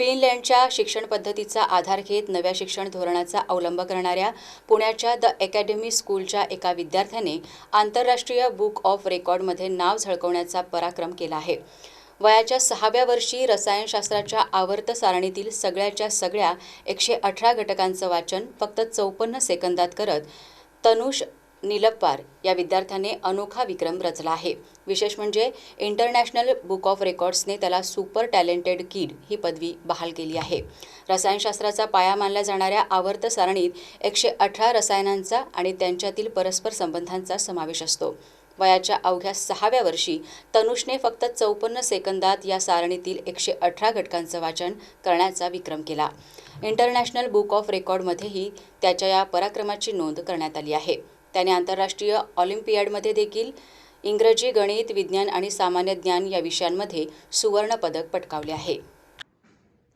फिनलँडच्या शिक्षण पद्धतीचा आधार घेत नव्या शिक्षण धोरणाचा अवलंब करणाऱ्या पुण्याच्या द अकॅडमी स्कूलच्या एका विद्यार्थ्याने आंतरराष्ट्रीय बुक ऑफ रेकॉर्डमध्ये नाव झळकवण्याचा पराक्रम केला आहे. वयाच्या सहाव्या वर्षी रसायनशास्त्राच्या आवर्त सारणीतील सगळ्याच्या सगळ्या एकशे अठरा घटकांचं वाचन फक्त चौपन्न सेकंदात करत तनुष निलप्पार या विद्यार्थ्याने अनोखा विक्रम रचला आहे. विशेष म्हणजे इंटरनॅशनल बुक ऑफ रेकॉर्ड्सने त्याला सुपर टॅलेंटेड किड ही पदवी बहाल केली आहे. रसायनशास्त्राचा पाया मानल्या जाणाऱ्या आवर्त सारणीत एकशे अठरा रसायनांचा आणि त्यांच्यातील परस्पर संबंधांचा समावेश असतो. वयाच्या अवघ्या सहाव्या वर्षी तनुषने फक्त चौपन्न सेकंदात या सारणीतील एकशे अठरा घटकांचं वाचन करण्याचा विक्रम केला. इंटरनॅशनल बुक ऑफ रेकॉर्डमध्येही त्याच्या या पराक्रमाची नोंद करण्यात आली आहे. त्याने आंतरराष्ट्रीय ऑलिम्पियाडमध्ये देखील इंग्रजी गणित विज्ञान आणि सामान्य ज्ञान या विषयांमध्ये सुवर्ण पदक पटकावले आहे.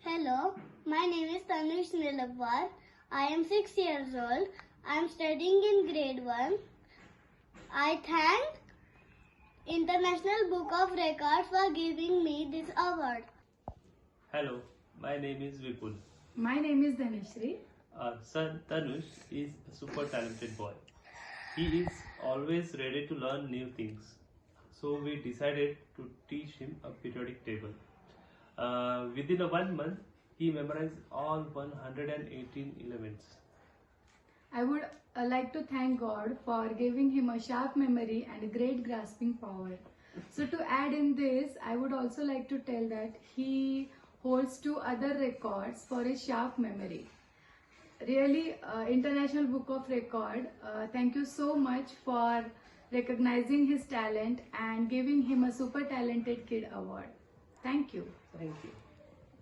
Hello my name is Tanush Nilwar I am six years old I am studying in grade one I thank international book of record for giving me this award hello my name is Vipul my name is Dhanushree sir Tanush is super talented boy He is always ready to learn new things. So we decided to teach him a periodic table. Uh, within a one month, he memorized all 118 elements. I would uh, like to thank God for giving him a sharp memory and a great grasping power. So, to add in this, I would also like to tell that he holds two other records for his sharp memory. Really, uh, International Book of Record, uh, thank you so much for recognizing his talent and giving him a Super Talented Kid Award. Thank you. Thank you.